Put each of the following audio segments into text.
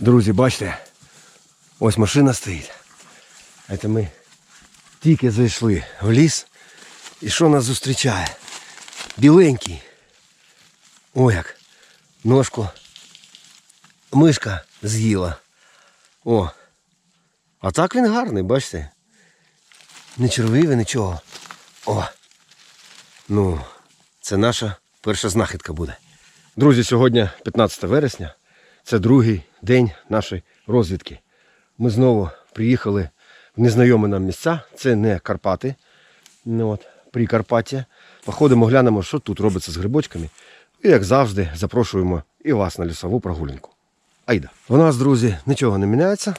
Друзі, бачите, ось машина стоїть. Це ми тільки зайшли в ліс. І що нас зустрічає? Біленький. О як. Ножку. Мишка з'їла. О. А так він гарний, бачите? Не червивий, нічого. О. Ну, це наша перша знахідка буде. Друзі, сьогодні 15 вересня. Це другий день нашої розвідки. Ми знову приїхали в незнайомі нам місця. Це не Карпати. Ну, от, Прикарпаття. Походимо, глянемо, що тут робиться з грибочками. І, як завжди, запрошуємо і вас на лісову прогулянку. Айда. У нас, друзі, нічого не міняється.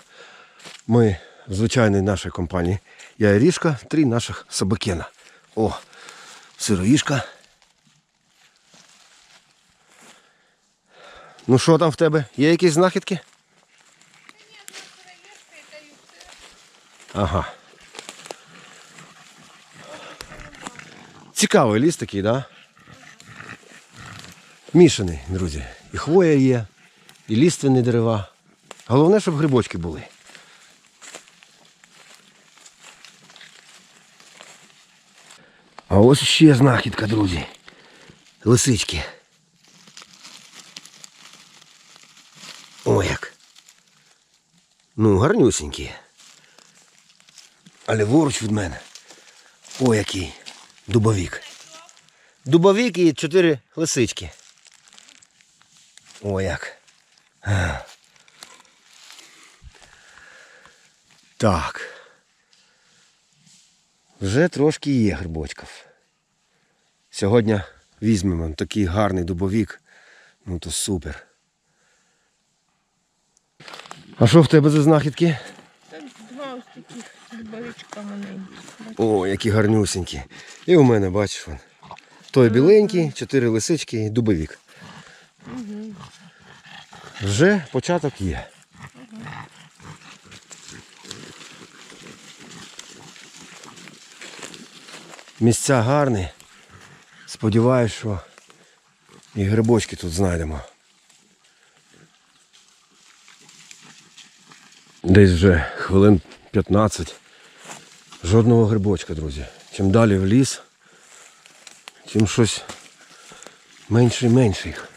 Ми в звичайній нашій компанії. Я і три наших собакена. О, сироїшка. Ну що там в тебе? Є якісь знахідки? Ага. Цікавий ліс такий, да? Мішаний, друзі. І хвоя є, і ліственні дерева. Головне, щоб грибочки були. А ось ще знахідка, друзі. Лисички. О, як. Ну, гарнюсінькі. А ліворуч від мене. О, який. Дубовік. Дубовік і чотири лисички. О, як. А. Так. Вже трошки є грибочків. Сьогодні візьмемо такий гарний дубовік. Ну то супер. А що в тебе за знахідки? Два ось таких дубовичка маленьких. О, які гарнюсінькі. І у мене, бачиш, вон. Той біленький, чотири лисички і дубовік. Вже початок є. Місця гарні. Сподіваюсь, що і грибочки тут знайдемо. Десь вже хвилин 15. Жодного грибочка, друзі. Чим далі в ліс, тим щось менше і менше їх.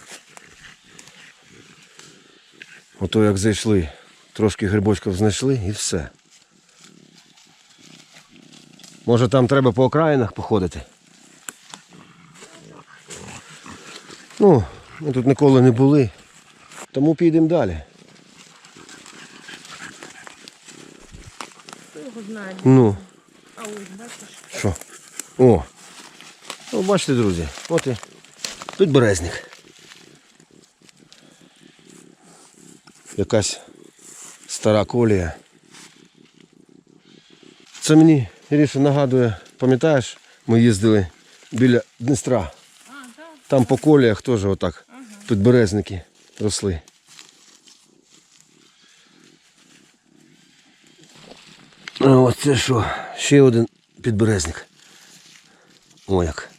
Ото як зайшли, трошки грибочків знайшли і все. Може там треба по окраїнах походити. Ну, ми тут ніколи не були, тому підемо далі. Ну. Що? О! Ну, бачите, друзі, от і тут березник. Якась стара колія. Це мені Іріша нагадує, пам'ятаєш, ми їздили біля Дністра. Там по коліях теж отак підберезники росли. Ось це що? Ще один підберезник. О як.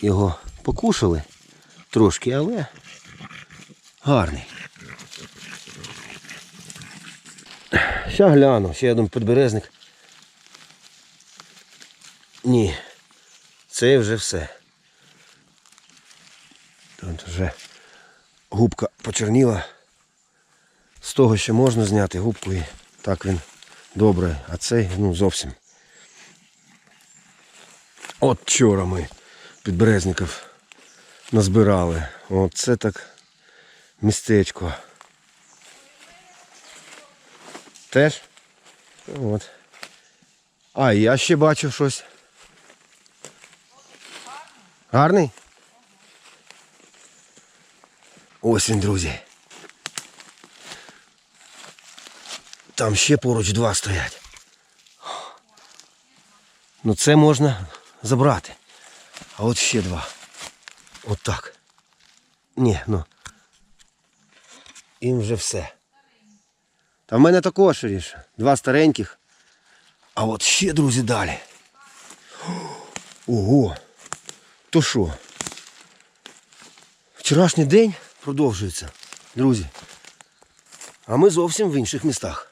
Його покушали трошки, але гарний. Ще гляну, ще один підберезник. Ні, це вже все. Тут вже губка почерніла. З того, що можна зняти губку і так він добре, а цей ну зовсім. От вчора ми підберезників назбирали. Оце так містечко. Теж? От. А, я ще бачив щось. Гарний? Ось він, друзі. Там ще поруч два стоять. Ну це можна забрати. А от ще два. От так. Ні, ну. Їм вже все. Та в мене також ріш. Два стареньких. А от ще, друзі, далі. Ого. То що? Вчорашній день продовжується, друзі. А ми зовсім в інших містах.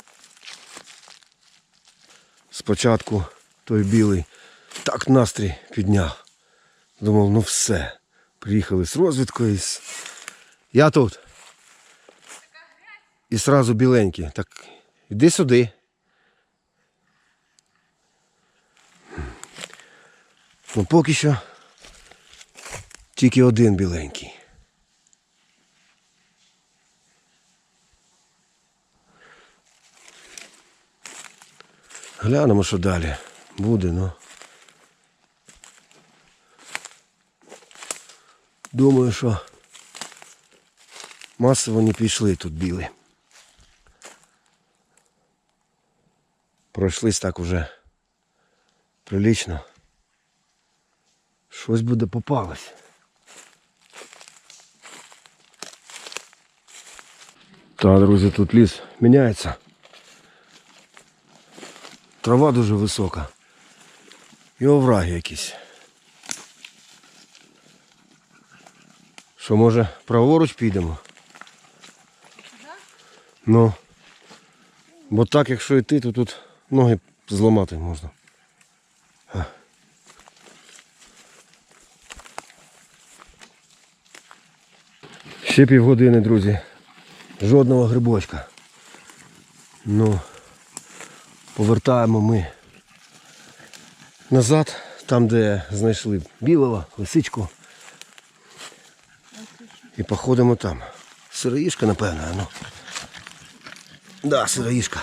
Спочатку той білий так настрій підняв. Думав, ну все. Приїхали з розвідкою. Я тут. І сразу біленький. Так іди сюди. Ну поки що тільки один біленький. Глянемо, що далі буде, ну. Думаю, що масово не пішли тут білі. Пройшлись так уже прилично. Щось буде попалось. Та, друзі, тут ліс міняється. Трава дуже висока. І овраги якісь. Що, може, праворуч підемо? Ну. Бо так, якщо йти, то тут ноги зламати можна. Ще півгодини, друзі. Жодного грибочка. Ну, повертаємо ми назад, там, де знайшли білого, лисичку. І походимо там. Сироїшка, напевно, ну. Да, сироїшка.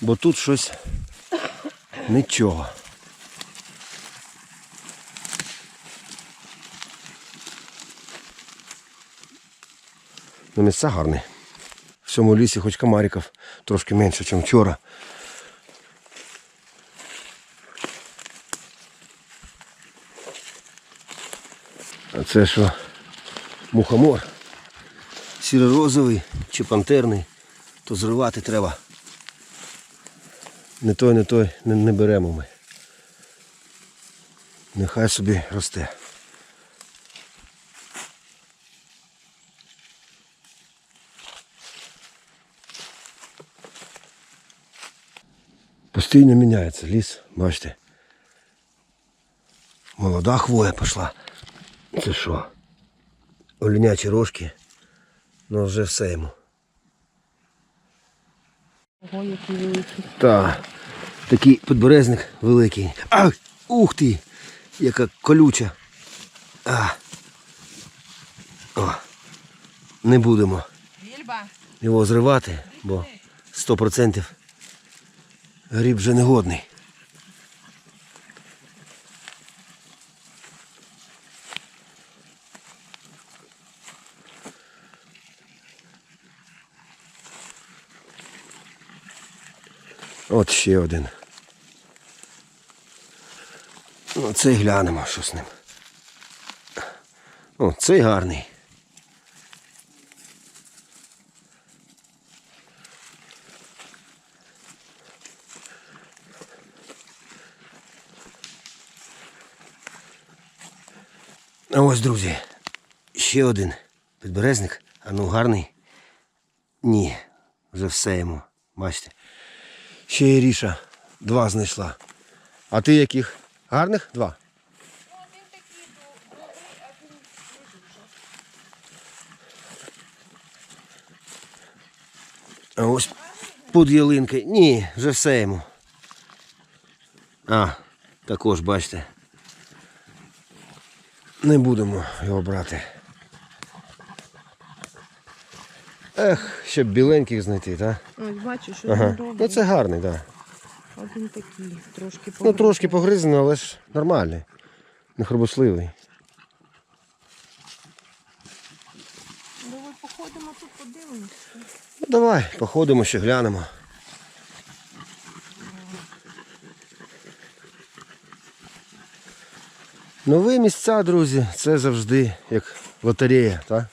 Бо тут щось нічого. Ну, місця гарні. В цьому лісі хоч комариків трошки менше, ніж вчора. А це що? Мухомор. Сіро-розовий чи пантерний, то зривати треба. Не той, не той не, не беремо ми. Нехай собі росте. Постійно міняється ліс, бачите. Молода хвоя пішла. Це що? Оленячі рожки. Ну вже все йому. Ого, який великий. Та, такий підберезник великий. А, ух ти! Яка колюча. А. О, не будемо його зривати, бо 100% гріб вже не годний. От ще один. Ну, глянемо, що з ним. О, цей гарний. Ось, друзі, ще один підберезник. А ну гарний. Ні, вже все йому. Бачите. Ще і Ріша два знайшла. А ти яких? Гарних? Два. А ось під ялинкою. Ні, вже все йому. А, також бачите. Не будемо його брати. Ех, ще б біленьких знайти, так? ось бачиш, що Ага. він Ну це гарний, так. Да. Один такий, трошки Ну трошки погризаний, але ж нормальний. Не хробосливий. Давай походимо тут, подивимося. Ну, давай, походимо ще глянемо. Нові місця, друзі, це завжди як лотерея, так?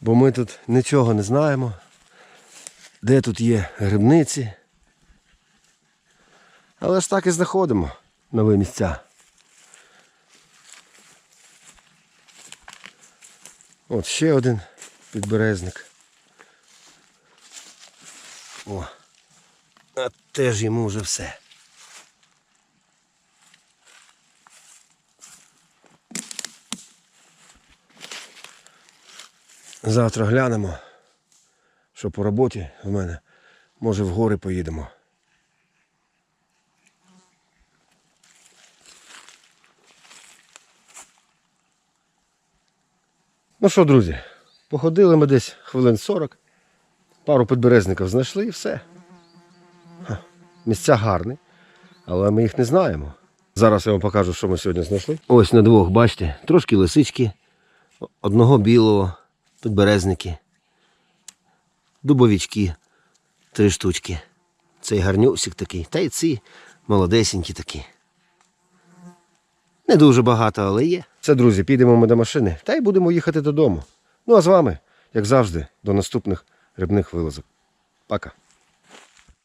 Бо ми тут нічого не знаємо, де тут є грибниці. Але ж так і знаходимо нові місця. От ще один підберезник. О. Теж йому вже все. Завтра глянемо, що по роботі в мене. Може в гори поїдемо. Ну що, друзі, походили ми десь хвилин 40, пару підберезників знайшли і все. Місця гарні, але ми їх не знаємо. Зараз я вам покажу, що ми сьогодні знайшли. Ось на двох, бачите, трошки лисички, одного білого, підберезники, дубовички, три штучки. Цей гарнюсик такий, та й ці молодесенькі такі. Не дуже багато, але є. Це, друзі, підемо ми до машини та й будемо їхати додому. Ну а з вами, як завжди, до наступних рибних вилазок. Пока.